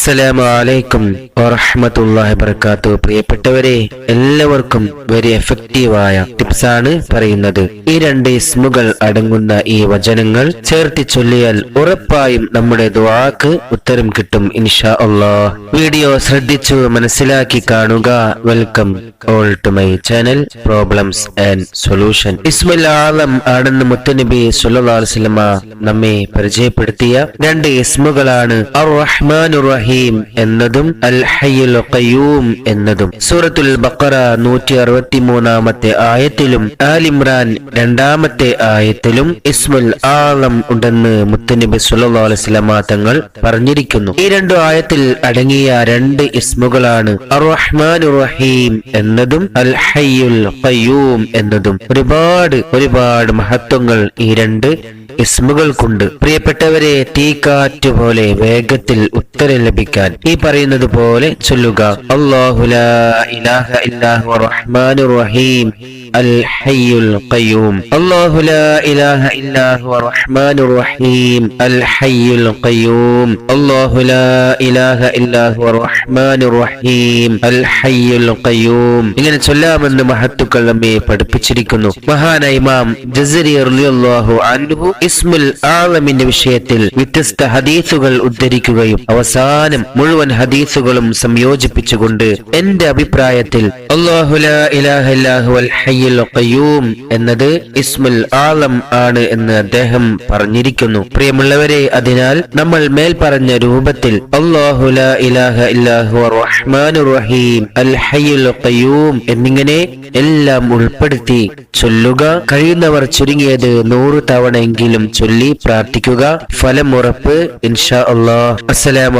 അസ്സലാമു അലൈക്കും വറഹ്മത്തുള്ളാഹി വബറകാതുഹു പ്രിയപ്പെട്ടവരെ എല്ലാവർക്കും വെരി എഫക്റ്റീവായ ടിപ്സ് ആണ് പറയുന്നത്. ഈ രണ്ട് ഇസ്മുകൾ അടങ്ങുന്ന ഈ വചനങ്ങൾ ചേർത്തി ചൊല്ലിയാൽ ഉറപ്പായും നമ്മുടെ ദുആക്ക് ഉത്തരം കിട്ടും ഇൻഷാ അള്ളാഹ്. വീഡിയോ ശ്രദ്ധിച്ചു മനസ്സിലാക്കി കാണുക. Welcome all to my channel problems and solution. ഇസ്മുൽ ആലം ആണെന്ന് മുത്തനബി അലൈഹി നമ്മെ പരിചയപ്പെടുത്തിയ രണ്ട് ഇസ്മുകളാണ് അർ റഹ്മാനുർ റഹീം എന്നതും അൽ ഹയ്യുൽ ഖയ്യൂം എന്നതും. സൂറത്തുൽ ബഖറ നൂറ്റി അറുപത്തി മൂന്നാമത്തെ ആയത്തിലും ആലിമ്രാൻ രണ്ടാമത്തെ ആയത്തിലും ഇസ്മുൽ ആളം ഉണ്ടെന്ന് മുത്തനബി അലൈഹി വസല്ലം തങ്ങൾ പറഞ്ഞിരിക്കുന്നു. ഈ രണ്ടു ആയത്തിൽ അടങ്ങിയ രണ്ട് ഇസ്മുകളാണ് റഹ്മാനുർ റഹീം എന്നതും അൽ ഹയ്യുൽ ഖയ്യൂം എന്നതും. ഒരുപാട് ഒരുപാട് മഹത്വങ്ങൾ ഈ രണ്ട് ഇസ്മുകൾക്കുണ്ട്. പ്രിയപ്പെട്ടവരെ തീക്കാറ്റ് പോലെ വേഗത്തിൽ ഉത്തരം ലഭിക്കാൻ ഈ പറയുന്നത് പോലെ ചൊല്ലുക. ഇങ്ങനെ ചൊല്ലാമെന്ന് മഹത്തുക്കൾ നമ്മെ പഠിപ്പിച്ചിരിക്കുന്നു. മഹാന ഇമാം ഇസ്മുൽ ആലമിന്റെ വിഷയത്തിൽ വ്യത്യസ്ത ഹദീസുകൾ ഉദ്ധരിക്കുകയും അവസാനം മുഴുവൻ ഹദീസുകളും സംയോജിപ്പിച്ചുകൊണ്ട് എന്റെ അഭിപ്രായത്തിൽ ഖയ്യൂം എന്നത് ഇസ്മുൽ ആലം ആണ് എന്ന് അദ്ദേഹം പറഞ്ഞിരിക്കുന്നു. പ്രിയമുള്ളവരെ അതിനാൽ നമ്മൾ മേൽ പറഞ്ഞ രൂപത്തിൽ ഖയ്യൂം എന്നിങ്ങനെ എല്ലാം ഉൾപ്പെടുത്തി ചൊല്ലുക കഴിയുന്നവർ ചുരുങ്ങിയത് നൂറ് തവണയെങ്കിലും ചൊല്ലി പ്രാർത്ഥിക്കുക. ഫലം ഉറപ്പ് ഇൻഷാ അള്ളാഹ് അസ്സലാമു